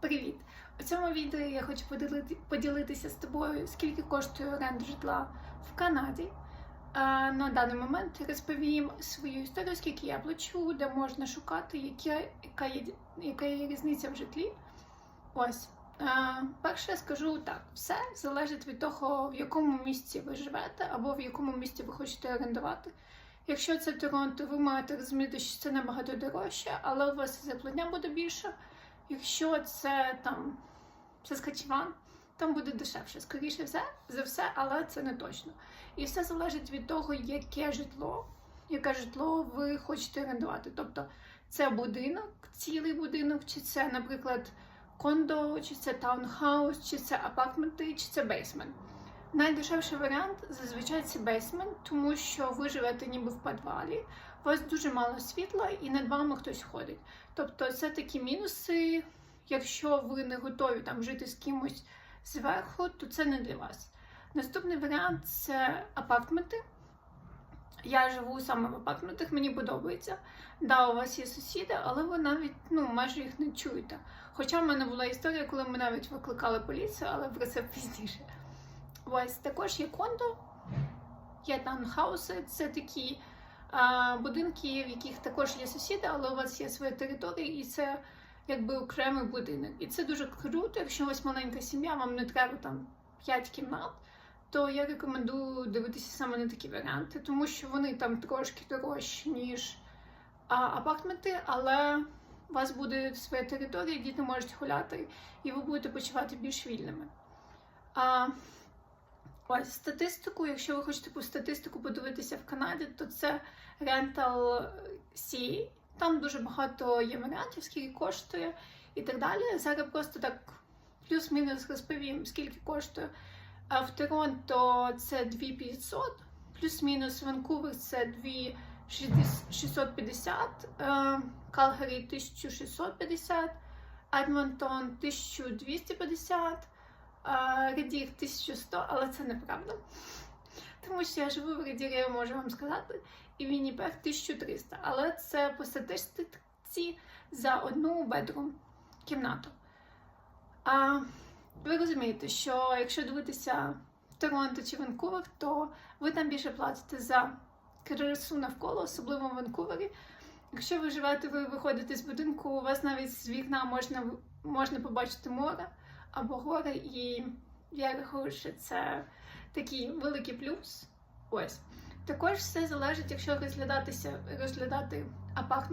Привіт! У цьому відео я хочу поділити, поділитися з тобою, скільки коштує оренда житла в Канаді. На даний момент розповім свою історію, скільки я плачу, де можна шукати, яка, яка, є, яка є різниця в житлі. Ось. Перше скажу так: все залежить від того, в якому місці ви живете, або в якому місці ви хочете орендувати. Якщо це Торонто, ви маєте розуміти, що це набагато дорожче, але у вас заплатня буде більше. Якщо це там Саскачеван, там буде дешевше. Скоріше все, за все, але це не точно. І все залежить від того, яке житло, яке житло ви хочете орендувати. Тобто це будинок, цілий будинок, чи це, наприклад, кондо, чи це таунхаус, чи це апартменти, чи це бейсмент. Найдешевший варіант зазвичай це бейсмент, тому що ви живете ніби в підвалі, у вас дуже мало світла і над вами хтось ходить. Тобто це такі мінуси. Якщо ви не готові там жити з кимось зверху, то це не для вас. Наступний варіант це апартменти. Я живу саме в апартментах, мені подобається. Да, у вас є сусіди, але ви навіть ну, майже їх не чуєте. Хоча в мене була історія, коли ми навіть викликали поліцію, але про це пізніше. Ось також є кондо, є таунхауси, це такі а, будинки, в яких також є сусіди, але у вас є своя територія, і це якби окремий будинок. І це дуже круто, якщо у вас маленька сім'я, вам не треба там 5 кімнат, то я рекомендую дивитися саме на такі варіанти, тому що вони там трошки дорожчі, ніж а, апартменти, але у вас буде своя територія, діти можуть гуляти, і ви будете почувати більш вільними. А, Ось статистику, якщо ви хочете по статистику подивитися в Канаді, то це Rental CA. Там дуже багато є варіантів, скільки коштує і так далі. Зараз просто так плюс-мінус розповім, скільки коштує. А в Торонто це 2500, плюс-мінус Ванкувер це 2650, е, Калгарі 1650, Едмонтон 1250. Редір 1100, але це неправда. Тому що я живу в Редірі, я можу вам сказати, і Вінніпег 1300. Але це по статистиці за одну бедрум кімнату. А ви розумієте, що якщо дивитися Торонто чи Ванкувер, то ви там більше платите за красу навколо, особливо в Ванкувері. Якщо ви живете, ви виходите з будинку, у вас навіть з вікна можна, можна побачити море або гори, і я рахую, що це такий великий плюс. Ось. Також все залежить, якщо розглядатися, розглядати апартмент.